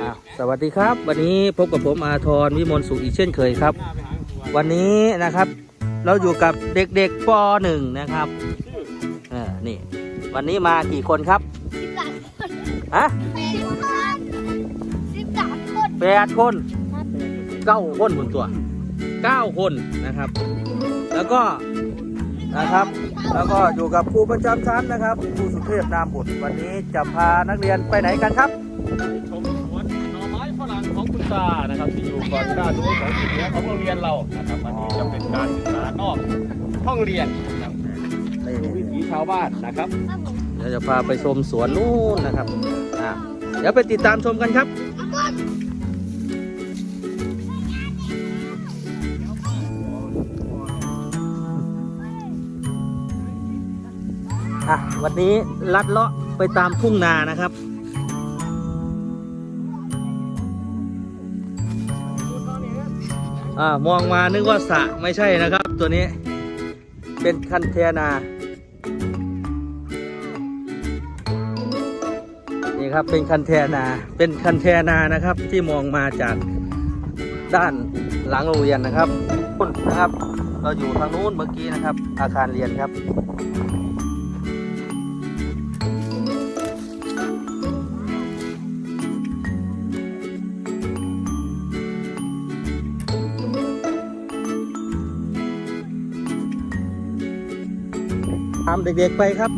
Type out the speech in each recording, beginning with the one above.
อะสวัสดีครับ วันนี้พบกับผมอาทรวิมลสุขอีกเช่นเคยครับ วันนี้นะครับ เราอยู่กับเด็กๆป .1 นะครับเออนี่ วันนี้มากี่คนครับสิบสามคนฮะแปดคนสิบสามคนแปดคนเก้าคนบนตัวเก้าคนนะครับ แล้วก็นะครับ แล้วก็อยู่กับครูประจำชั้นนะครับครูสุเทพนามบุตรวันนี้จะพานักเรียนไปไหนกันครับ รั่งของคุณตานะครับที่อยู่ก่อนด้านนู้นของที่เหลือของโรงเรียนเรานะครับวันนี้จะเป็นการศึกษานอกห้องเรียนนะครับดูวิถีชาวบ้านนะครับเดี๋ยวจะพาไปชมสวนนู่นนะครับอะเดี๋ยวไปติดตามชมกันครับอะวันนี้ลัดเลาะไปตามทุ่งนานะครับ อ่ามองมานึกว่าสะไม่ใช่นะครับ ตัวนี้เป็นคันเทนา นี่ครับเป็นคันเทนา เป็นคันเทนานะครับที่มองมาจากด้านหลังโรงเรียนนะครับคุณนะครับ เราอยู่ทางนู้นเมื่อกี้นะครับ อาคารเรียนครับ เด็กๆไปครับ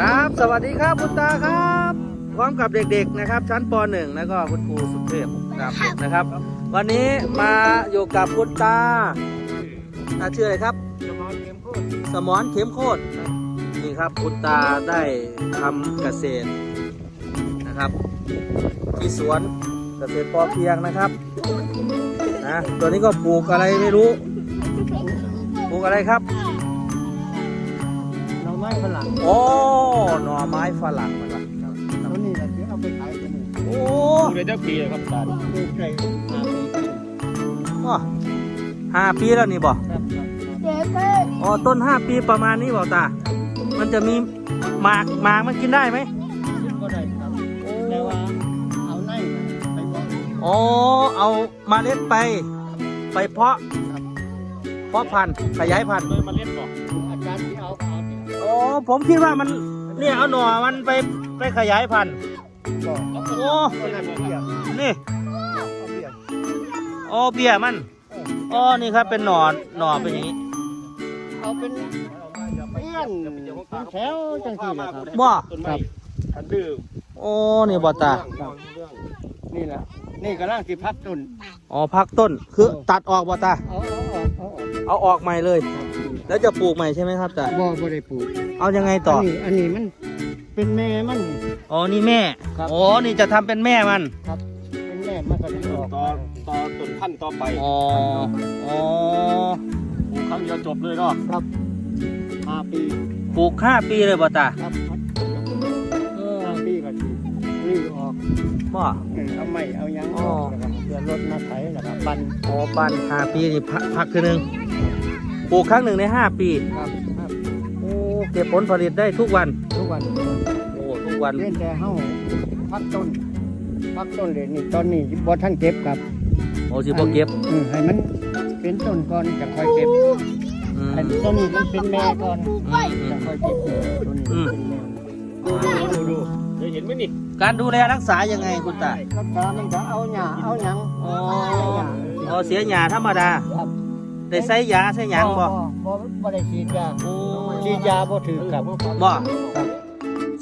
ครับ สวัสดีครับคุณตาครับ พร้อมกับเด็กๆนะครับ ชั้นป .1 แล้วก็คุณครูสุเทพนามบุตรนะครับ วันนี้มาอยู่กับคุณตาตาชื่ออะไรครับ สมอนเข็มโคตรนี่ครั บคุณตาได้ทำเกษตรนะครับ ที่สวนเกษตรพอเพียงนะครับนะตัวนี้ก็ปลูกอะไรไม่รู้ปลูกอะไรครับหน่อไม้ฝรั่งโอ้หน่อไม้ฝรั่งมันละตัวนี้เราจะเอาไปขายตัวนี้โอ้ดูเลยเจ้าปีครับตาปลูกไก่ห้าปีขึ้นอ้อห้าปีแล้วนี่บ่ครับครับเด็กเอ้ยอ๋อต้นห้าปีประมาณนี้บ่ตา มันจะมีหมากหมากมันกินได้ไหมคิดก็ได้ครับแต่ว่าเอาในมันไปบอกอ๋อเอามาเล็ดไป ไปเพาะครับเพาะพันธุ์ขยายพันธุ์เลยมาเล่นบอกอาจารย์ที่เอาเอาที่โอ้ผมคิดว่ามันเนี่ยเอาหน่อมันไปไปขยายพันธุ์บอกโอ้ก็นั่นเบี้ยนี่เอาเบี้ยอ๋อเบี้ยมันอ๋อนี่ครับเป็นหน่อหน่อเป็นอย่างนี้เอาเป็น เอี้ยนเป็นแถวจังที่นะครับ บ่ต้นไม้อันดื้อโอ้นี่บ่ตาครับนี่แหละนี่กำลังสิพักต้นอ๋อพักต้น คือตัดออกบ่ตา เอาเอาออกเอาออกเอาออกใหม่เลย แล้วจะปลูกใหม่ใช่ไหมครับตา บ่บ่ได้ปลูกเอายังไงต่อ นนี้อันนี้มันเป็นแม่มัน อ๋อ นี่แม่ ครับ อ๋อ นี่จะทำเป็นแม่มัน ครับ เป็นแม่มันก็ได้ออกต่อต่อต้นพันธุ์ต่อไปอ๋อ อ๋อ ปลูกครั้งเดียวจบเลยเนาะครับ ห้าปีปลูกห้าปีเลยบ่ตาครับครับโอ้ห้าปีก็ดีรีออกบ่เออเอาไม่เอาหยังอ๋อนะครับเพื่อรถมาไถนะครับปันอ๋อปันห้าปีนี่พักพักคือหนึ่งปลูกครั้งหนึ่งในห้าปีครับครับโอ้เก็บผลผลิตได้ทุกวันทุกวันโอ้ทุกวันเล่นแต่เฮาพักต้นพักต้นเลยนี่ตอนนี้บ่ท่านเก็บครับโอ้สิบ่เก็บเออให้มันเป็นต้นก่อนจะค่อยเก็บ อืมไอ้ต้นนี้มันเป็นแม่ก่อนอืมอืจะมค่อยเก็บต้นนี้อืมเป็นแม่ดูดูดูเคยเห็นไหมนี่การดูแลรักษายังไงคุณตารักษามันก็เอาหญ้าเอาหยังอ๋อเอาหญ้าอ๋อเสียหญ้าธรรมดาครับได้ใส่ยาใส่หยังบ่บ่บ่ได้ฉีดยาโอ้ฉีดยาบ่ถือครับบ่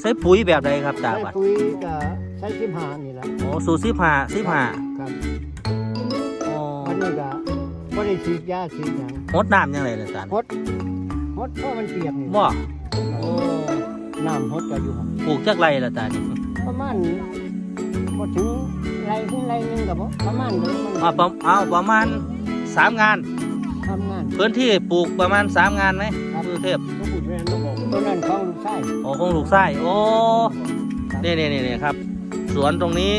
ใส่ปุ๋ยแบบใดครับตาใช้บัดปุ๋ยก็ใช้สิบห้านี่แหละโอ้สูตรสิบห้าสิบห้าครับอ๋ออันนี้ก็บ่ ได้ฉีดยาฉีดหยังหดน้ำยังไงล่ะตาหดหดเพราะมันเปียกนี่บ่โอ้น้ำหดก็อยู่หั่นปลูกจักไรล่ะตานี่ประมาณบ่ถึงไรถึงไรหนึงก็บ่ประมาณนึงมันเอาประเอาประมาณสามงาน ทำงานพื้นที่ปลูกประมาณสามงานไหมครับคือเทพบ่พูดแม่นบ่บอกต้นนั้นของลูกชายโอ้คงลูกไส้โอ้นี่นี่นี่นี่ครับ สวนตรงนี้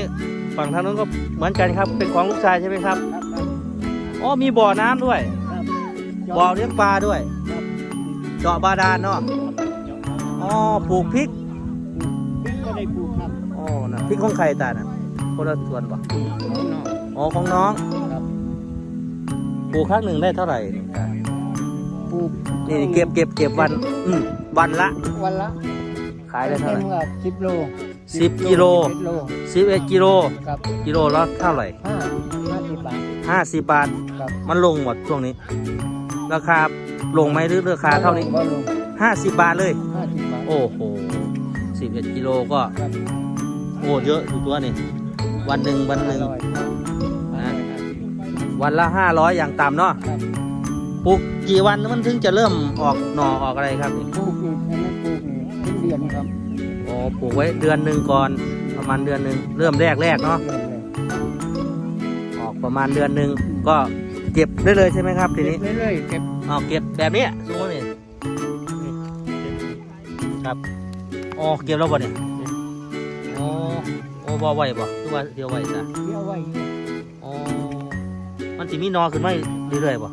ฝั่งทางนู้นก็เหมือนกันครับเป็นของลูกชายใช่ไหมครับ ครับครับ อ๋อมีบ่อน้ำด้วย ครับบ่อเลี้ยงปลาด้วยครับเจาะบาดาลเนาะอ๋อปลูกพริกพริกก็ได้ปลูกครับอ๋อนะพริกของใครตาน่ะคนละส่วนปะของนอกอ๋อของน้องครับปลูกครั้งหนึ่งได้เท่าไหร่นี่ตาปลูกนี่เก็บเก็บเก็บวันอืมวันละ วันละขายได้เท่าไหร่ต็มว่าสิบโลสิบกิโลสิบโล สิบเอ็ดกิโล ครับกิโลละเท่าไหร่ห้าห้าสิบบาท ห้าสิบบาท ครับมันลงหมดช่วงนี้ ราคาลงไหมหรือราคาเท่านี้บ่ลงห้าสิบบาทเลย ห้าสิบบาท โอ้โหสิบเอ็ดกิโลก็ ครับ โอ้เยอะอยู่ตัวนี่วันหนึ่งวันหนึ่ง อร่อยครับนะ วันละห้าร้อยอย่างต่ำเนาะครับปลูกกี่วันมันถึงจะเริ่มออกหน่อออกอะไรครับนี่ปลูกนี่อันนั้นปลูกนี่เป็นเดือนครับอ๋อปลูกไว้เดือนหนึ่งก่อนประมาณเดือนหนึ่งเริ่มแรกแรกๆเนาะเดือนเลยออก ประมาณเดือนหนึ่งก็เก็บได้เลยใช่ไหมครับทีนี้เก็บเรื่อยๆเก็บอ๋อเก็บแบบนี้สมมตินี่ครับอ๋อเก็บแล้วบ่เนี่ยโอ้โอ้บ่ไหวบ่คือว่าเดียวไหวจ้ะเกี่ยวไว้อ๋อมันสิมีหนอขึ้นมาเรื่อยๆบ่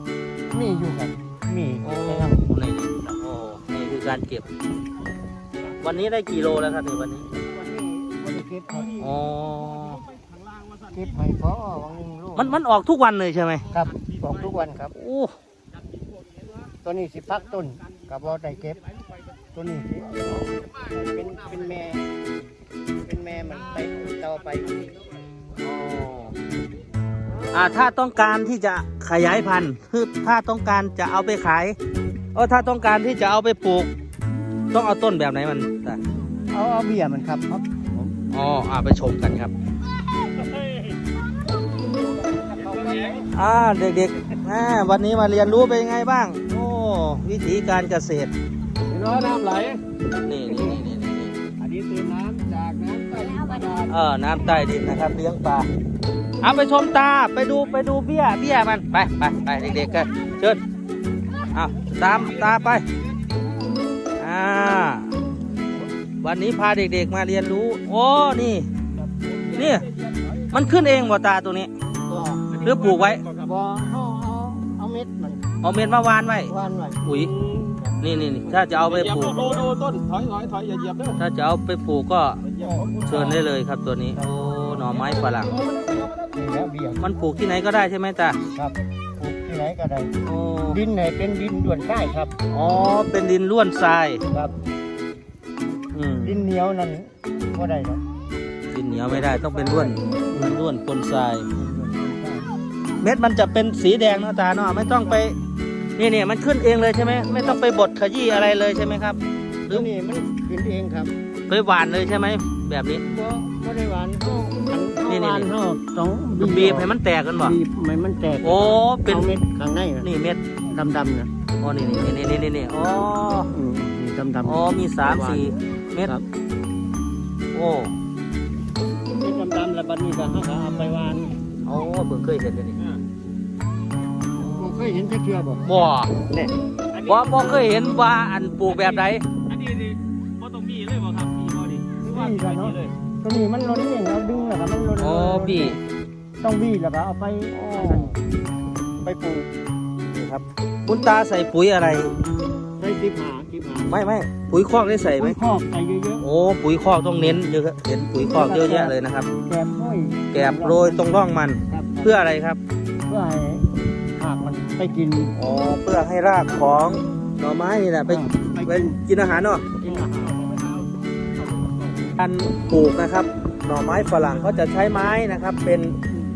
มีอยู่ครับมีโอ้ครับนี่นี่โอ้นี่คือการเก็บ วันนี้ได้กี่โลแล้วครับนี่วันนี้วันนี้วันนี้เก็บครับอ๋อ เก็บให้พอวังหนึงลูกมันมันออกทุกวันเลยใช่ไหมครับออกทุกวันครับ โอ้ตัวนี้สิพักต้นกับบ่ได้เก็บ ตัวนี้สิเป็นเป็นแม่ เป็นแม่มันไปต่อไปอ๋ออ่าถ้าต้องการที่จะขยายพันธุ์คือถ้าต้องการจะเอาไปขายเออถ้าต้องการที่จะเอาไปปลูก ต้องเอาต้นแบบไหนมันอะเอาเอาเบี้ยมันครับครับผมอ๋ออ่าไปชมกันครับ อ่าเด็กๆอ่าวันนี้มาเรียนรู้เป็นยังไงบ้าง โอ้วิธีการเกษตรเห็นว่าน้ำไหล นี่นี่นี่นี่นี่อันนี้คือน้ำจากน้ำใต้บาดาลเออน้ำใต้ดินนะครับเลี้ยงปลาเอาไปชมตาไปดูไปดูเบี้ยเบี้ยมันไปไปไปเด็กๆกันเชิญเอาตามตาไปอ่าวันนี้พาเด็กๆมาเรียนรู้ โอ้นี่นี่ มันขึ้นเองบ่ตาตัวนี้บ่ หรือปลูกไว้บ่เอาเอาเอาเม็ดมันเอาเม็ดมาวานไว้ วานไว้ปุ๋ยนี่นี่นี่ถ้าจะเอาไปเหยียปบลูก ดูดูต้นถอยถอยถอยอย่าเหยียบเด้อถ้าจะเอาไปปลูกก็เหยียบของคุณเชิญได้เลยครับตัวนี้ โอ้หน่อไม้ฝรั่ง นี่แล้วเบี้ยมันปลูกที่ไหนก็ได้ใช่ไหมตาครับปลูกที่ไหนก็ได้โอ้ดินไหนเป็นดินด่วนใต้ครับอ๋อ เป็นดินล้วนทราย ครับ อืม ดินเหนียวนั้นก็ได้ครับดินเหนียวไม่ได้ต้องเป็นล้วนล้วนปนทราย เม็ดมันจะเป็นสีแดงเนาะตาเนาะไม่ต้องไปนี่เนี่ยมันขึ้นเองเลยใช่ไหมไม่ต้องไปบดขยี้อะไรเลยใช่ไหมครับหรืตัอวนี้มันกินเองครับไปหวานเลยใช่ไหมแบบนี้บ่บ่ได้หวานเฮาอันเฮานี่นี่หวานเฮาต้องบีบให้มันแตกกันบ่บีบให้มันแตกโอ้เป็นอาเม็ดข้างในน่ะนี่เม็ดดำๆน่ะอ๋อนี่นี่นี่นี่นี่นี่อ๋ออืมนี่ดำๆอ๋อมีสามสี่เม็ดครับโอ้เม็ดดำๆแล้วบัดนี้ก็เฮาก็เอาไป หวานโอ้เบิ่งเคยเห็นเลยนี่บ่เคยเห็นจักเทื่อบ่บ่เนี่ยบ่บ่เคยเห็นว่าอันปลูกแบบใดอันนี้นี่บ่ต้องมีเลยบ่ครับมีบ่ดิหรือว่ามีเลยตัวนี้มันล้นเองเอาดึงแล้วก็มันล้นอ๋อบี้ต้องบี้แล้วก็เอาไปไปปลูกครับ คุณตาใส่ปุ๋ยอะไรได้สิบหาสิบหา ไม่ไม่ปุ๋ยคอกได้ใส่ไหมปุ๋ยคอกใส่เยอะโอ้ปุ๋ยคอกต้องเน้นเยอะเห็นปุ๋ยคอกเยอะแยะเลยนะครับ ๆแกบห้อยแกบโรยตรงร่องมัน ครับเพื่ออะไรครับ เพื่อให้หากมันไปกินอ๋อเพื่อให้รากของหน่อไม้นี่แหละไปไปไปกินกินอาหารเนาะ กินอาหารการปลูกนะครับ หน่อไม้ฝรั่งเขาจะใช้ไม้นะครับ เป็น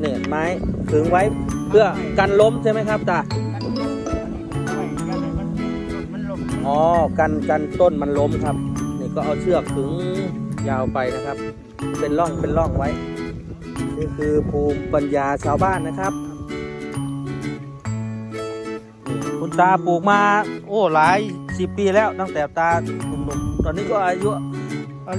เนี่ยไม้ถึงไว้เพื่อกันล้มใช่ไหมครับตา อ๋อกันกันต้นมันล้มครับ นี่ก็เอาเชือกขึงยาวไปนะครับ เป็นร่องเป็นร่องไว้ นี่คือภูมิปัญญาชาวบ้านนะครับนี่คุณตาปลูกมา โอ้หลายสิบปีแล้วตั้งแต่ตาหนุ่มๆตอนนี้ก็อายุ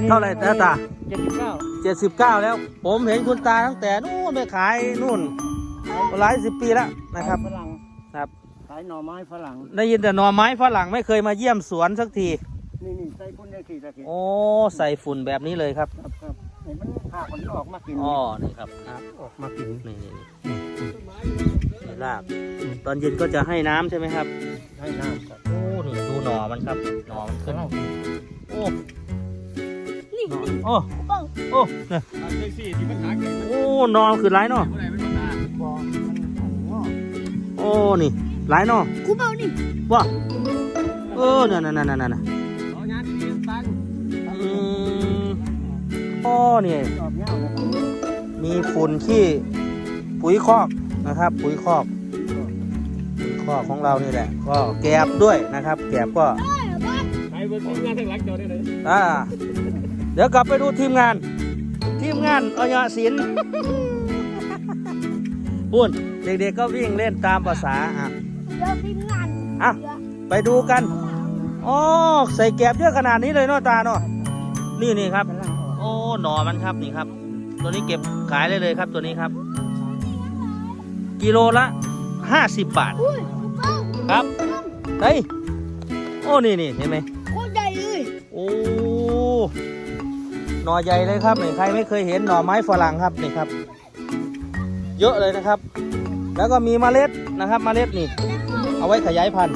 เท่าไหร่นะตาเจ็ดสิบเก้า79แล้ว ผมเห็นคุณตาตั้งแต่นู่นไปขายนู่นหลายสิบปีแล้วนะครับฝรั่งครับขายหน่อไม้ฝรั่ง ได้ยินแต่หน่อไม้ฝรั่งไม่เคยมาเยี่ยมสวนสักที นี่นี่ใส่พุ่นได้สี่ตะกี้โอ้ใส่ฝุ่นแบบนี้เลยครับ ครับครับให้มันหากมันออกมากินอ๋อ นี่ครับอะออกมากินนี่นี่นี่นี่ราก ตอนเย็นก็จะให้น้ำใช่ไหมครับ ให้น้ำก่อนโอ้นี่ดูหน่อมันครับ หน่อมันขึ้น โอ้นี่หน่อโอ้โอ้เนี่ยทางเซ็กซี่ที่มันหาเก่งโอ้หน่อคือหลายหน่อเมื่อไหร่ไม่มาบ่มันงอกโอ้ นี่ หลายหน่อกูเบานี่ว้าเออนั่นนั่นนั่นนั่นเอางานดีๆตั้งอืมอ๋อนี่ดอกเงาแล้วก็มีมีฝุ่นขี้ปุ๋ยคอกนะครับ ปุ๋ยคอกปุ๋ยคอกของเรานี่แหละ ก็แกบด้วยนะครับ แกบก็ไปเบอร์ทีมงานทั้งหลังเจ้าได้เลยอ่าเดี๋ยวกลับไปดูทีมงาน ทีมงานออยศิลป์ปุ่นเด็กๆก็วิ่งเล่นตามภาษาอะ อะไปดูกันอ๋อใส่แกบเยอะขนาดนี้เลยเนาะตาเนาะนี่นี่ครับกำลังออกโอ้หน่อมันครับนี่ครับ ตัวนี้เก็บขายได้เลยครับตัวนี้ครับ กิโลละห้าสิบบาทอุ้ยกูเบาครับเฮ้ยโอ้นี่นี่เห็นไหมโคตรใหญ่เลยโอ้หน่อใหญ่เลยครับนี่ใครไม่เคยเห็นหน่อไม้ฝรั่งครับนี่ครับ เยอะเลยนะครับ แล้วก็มีเมล็ดนะครับเมล็ดนี่ เอาไว้ขยายพันธุ์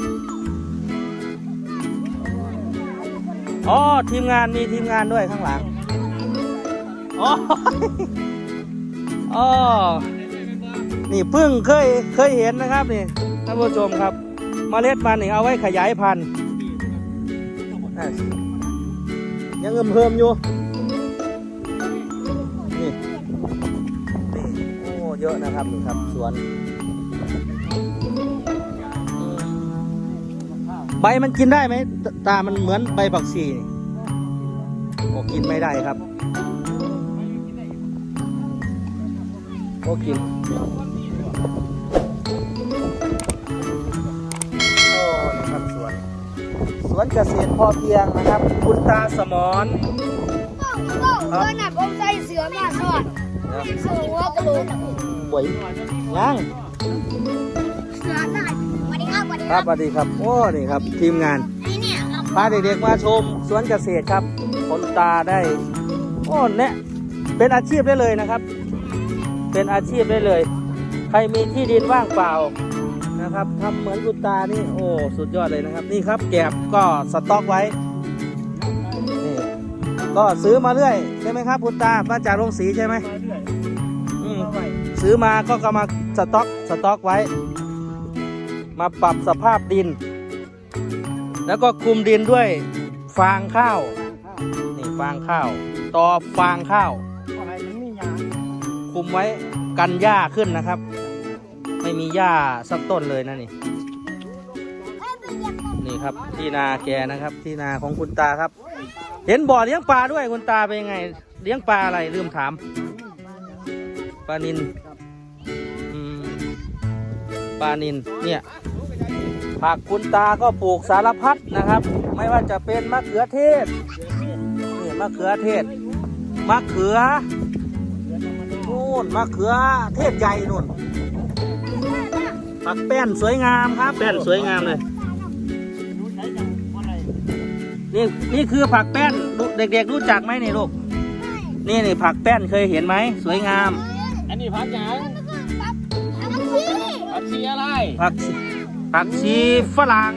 อ๋อทีมงานมีทีมงานด้วยข้างหลังอ๋ออ๋อนี่เพิ่งเคยเคยเห็นนะครับนี่ท่านผู้ชมครับเมล็ดมันนี่เอาไว้ขยายพันธุ์อะยังเอิ่มเพิ่มอยู่นี่นี่โอ้เยอะนะครับนี่ครับสวน ใบมันกินได้ไหมตตา มันเหมือนใบผักชีนี่โอ้กินไม่ได้ครับ โอ้กิน โอ้นะครับสวน สวนเกษตรพอเพียงนะครับ คุณตาสมอนเบาเบาเบอร์หนักเอาใจเสือมาสอดเสือหัวกระโหลกป่วยยัง เสือได้สวัสดีครับสวัสดีคครัรับบสวัสดีครับ โอ้นี่ครับ ทีมงานนี่เนี่ยครับพาเด็กๆมาชมสวนเกษตรครับคนตาได้ โอ้เนี่ยเป็นอาชีพได้เลยนะครับ เป็นอาชีพได้เลย ใครมีที่ดินว่างเปล่านะครับทำเหมือนคุณตานี่โอ้สุดยอดเลยนะครับ นี่ครับแกบก็สต็อกไว้นี่ก็ซื้อมาเรื่อยใช่ไหมครับคุณตามาจากโรงสีใช่ไหมมาเรื่อยอืมมาไว้ซื้อมาก็ก็มาสต็อกสต็อกไว้ มาปรับสภาพดิน แล้วก็คลุมดินด้วยฟางข้าว นี่ฟางข้าวต่อฟางข้าวเพราะอะไรมันมีหยาคลุมไว้กันหญ้าขึ้นนะครับ ไม่มีหญ้าสักต้นเลยนะนี่ นี่ครับที่นาแกนะครับ ที่นาของคุณตาครับ เห็นบ่อเลี้ยงปลาด้วยคุณตาเป็นยังไง เลี้ยงปลาอะไรลืมถามปลานินอืม ปลานินเนี่ยผักคุณตาก็ปลูกสารพัดนะครับ ไม่ว่าจะเป็นมะเขือเทศนี่มะเขือเทศมะเขือนู่นมะเขือเทศใหญ่นู่นผักแป้นสวยงามครับ แป้นสวยงามเลยรู้ใช้จังเพราะอะไรนี่นี่คือผักแป้นรู้เด็กๆรู้จักไหมนี่ลูกนี่นี่ผักแป้นเคยเห็นไหมสวยงาม อันนี้พักยังครับอันนี้พัก ชีอะไรผักชีผักชีฝรั่ง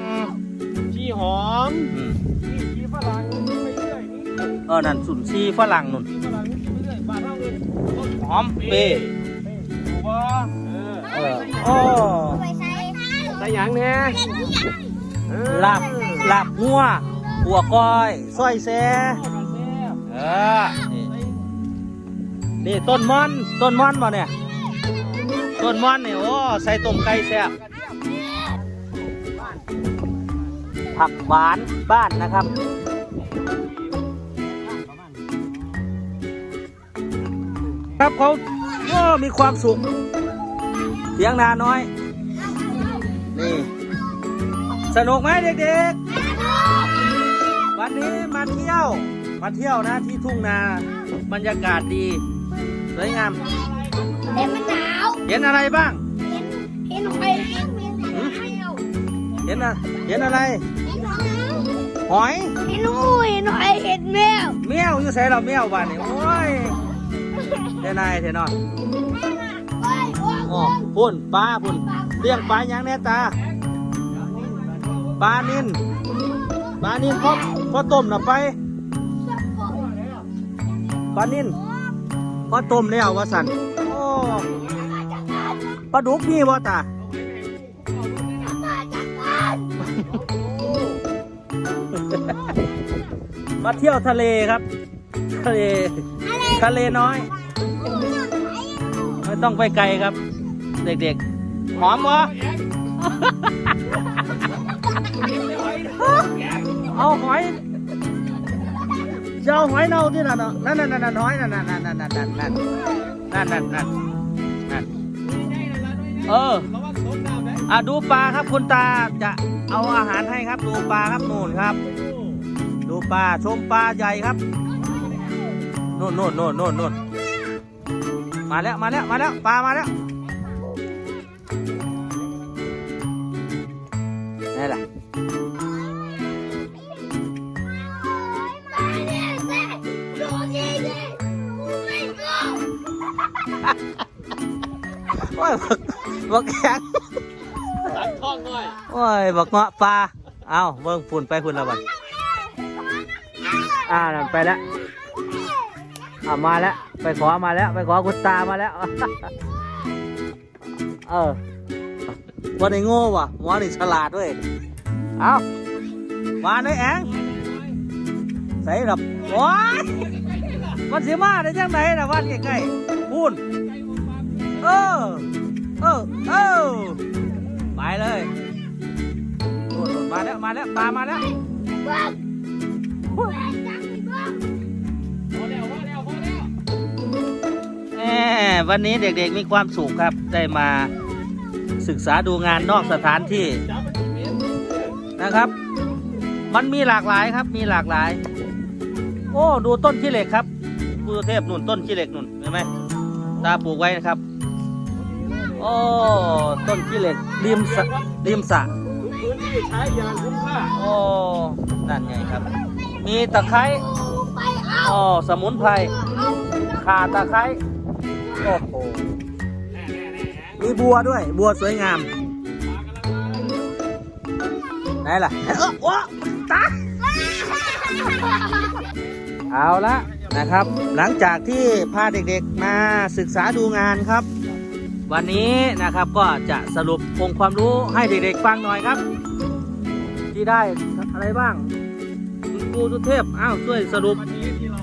ชีหอมอืมนี่ชีฝรั่งไปเรื่อยนี่เออนั่นสุนชีฝรั่งนุ่นชีฝรั่งนี่ไปเรื่อยบ้านเราเลยหอมเปย์ถูกป่ะเออเออโอ้ไปใช้ใส่หยังเนี่ยเออลาบลาบงัวหัวก้อยซอยแซเออนี่นี่ต้นมอนต้นมอนบ่เนี่ย ต้นมอนเนี่ยโอ้ใส่ต้มไก่แซ่บผักหวานบ้านนะครับครับเขาโอ้มีความสุขเสียงนาน้อย นี่ สนุกไหมเด็กๆ วันนี้มาเที่ยว มาเที่ยวนะที่ทุ่งนา บรรยากาศดี สวยงามเห็มหนาว เห็นอะไรบ้าง เห็นเห็นหอยเห็นเห็นเห็นเห็นอะเห็นอะไร หอย เห็นหอยเห็นหอยเห็นแมวแมวอยู่ใส่เราแมวบ้านนี่โอ้ยเทนายเทนอนไปโอ้โหอ๋อพุ่นปลาพุ่นเลี้ยงปลาหยังแน่ตาปลานินปลานินพอพอต้มน่ะไปปลานินพอต้มแล้วว่าสันโอ้ ปลาดุกนี่บ่ตามาเที่ยวทะเลครับ ทะเล ทะเลน้อย ไม่ต้องไปไกลครับ เด็กๆ หอมบ่เอาหอยจะเอาหอยเน่าที่นั่นเนาะนั่นนั่นนั่นหอยนั่นนั่นนั่นนั่นนั่นนั่นนั่นนั่น เอออะดูปลาครับคุณตาจะเอาอาหารให้ครับ ดูปลาครับนู่นครับ ดูปลาชมปลาใหญ่ครับนู่นนู่นนู่นนู่นนู่นมาแล้วมาแล้วมาแล้วปลามาแล้วนี่แหละโอ้ย บักบักแข็งตัดท่องหน่อยโอ้ยบักเงาะปลาเอาเบิ่งฝุ่นไปฝุ่นและบัดอ่านั่นไปแล้วอ่ามาแล้วไปขอมาแล้ว ไปขอคุณตามาแล้ว เออวันนี้โง่ว่ะหมอนี่ฉลาดด้วยเอามาเลยแองใส่ดับโอ้ยมันสิมาได้จังไหนนะวันใกล้ๆพูนเออ เออเออไปเลยโน่นโน่นมาแล้วมาแล้วปลามาแล้วพอแล้วพอแล้วพอแล้วแหมวันนี้เด็กๆมีความสุขครับได้มาศึกษาดูงานนอกสถานที่นะครับ มันมีหลากหลายครับมีหลากหลาย โอ้ ดูต้นขี้เหล็กครับบูเทพนุ่นต้นขี้เหล็กนุ่นเห็นไหมตาปลูกไว้นะครับ โอ้ต้นขี้เหล็กริมสะริมสระทุกพื้นที่ใช้ยางคุ้มค่าโอ้นั่นไงครับ มีตะไคร้อ๋อสมุนไพรข่าตะไคร้โอ้โหมีบัวด้วย บัวสวยงาม ไหนล่ะ เออโอ้ตาเอาละนะครับ หลังจากที่พาเด็กๆมาศึกษาดูงานครับ วันนี้นะครับก็จะสรุปองค์ความรู้ให้เด็กๆฟังหน่อยครับ ที่ได้อะไรบ้างคุณครูสุเทพอ้าวช่วยสรุปวันนี้ที่เรา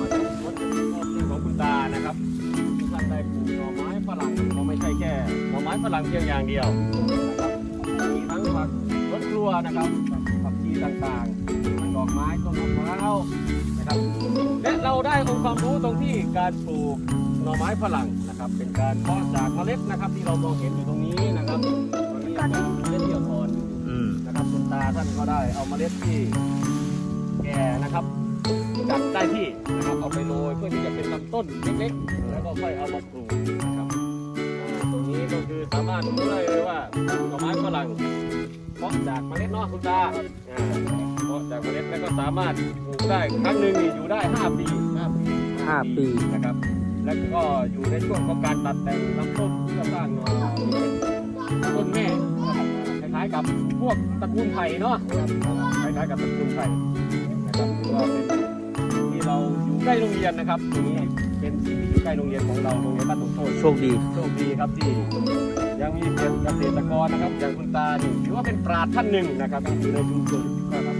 มาชมสวนของคุณตานะครับทุกท่านได้ปลูกหน่อไม้ฝรั่งก็ไม่ใช่แค่หน่อไม้ฝรั่งเพียงอย่างเดียวนะครับมีทั้งผักสวนครัวนะครับผักชีต่างๆทั้งดอกไม้ต้นมะพร้าวนะครับและเราได้องค์ความรู้ตรงที่การปลูกหน่อไม้ฝรั่ง นะครับ เป็นการเพาะจากเมล็ดนะครับที่เรามองเห็นอยู่ตรงนี้นะครับตอนนี้เป็นเมล็ดที่อ่อนอยู่อืมนะครับคุณตาท่านก็ได้เอาเมล็ดที่แก่นะครับจัดได้ที่นะครับเอาไปโรยเพื่อที่จะเป็นลำต้นเล็กๆ แล้วก็ค่อยเอามาปลูกนะครับอ่าตรงนี้ก็คือสามารถรู้ได้เลยว่าหน่อไม้ฝรั่งเพาะจากเมล็ดเนาะคุณตาอ่าเพาะจากเมล็ดแล้วก็สามารถปลูกได้ครั้งหนึ่งนี่อยู่ได้ 5 ปี5ปี ห้าปี นะครับ แล้วก็อยู่ในช่วงของการตัดแต่งลำต้นเพื่อสร้างหน่อที่เป็นต้นแม่คล้ายๆกับพวกตระกูลไผ่เนาะคล้ายๆกับตระกูลไผ่นะครับถือว่าเป็นที่เราอยู่ใกล้โรงเรียนนะครับตรงนี้เป็นสิ่งที่อยู่ใกล้โรงเรียนของเราโรงเรียนบ้านตุกโทษโชคดีโชคดีครับที่ยังมีเป็นเกษตรกรนะครับ อย่างคุณตานี่ถือว่าเป็นปราชญ์ท่านหนึ่งนะครับที่อยู่ในชุมชนนะครับ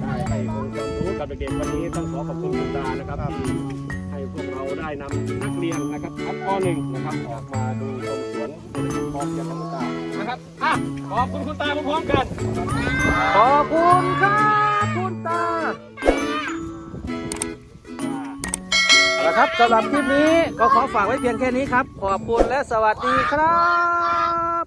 ได้ให้องค์ความรู้กับเด็กๆวันนี้ต้องขอขอบคุณคุณตานะครับที่ให้ พวกเราได้นำนักเรียนนะครับชั้นป .1 นะครับออกมาดูชมสวนเศรษฐกิจพอเพียงของคุณตานะครับอะขอบคุณคุณตาพร้อมๆกัน ขอบคุณครับคุณตาเอาละครับสำหรับคลิปนี้ก็ขอฝากไว้เพียงแค่นี้ครับ ขอบคุณและสวัสดีครับ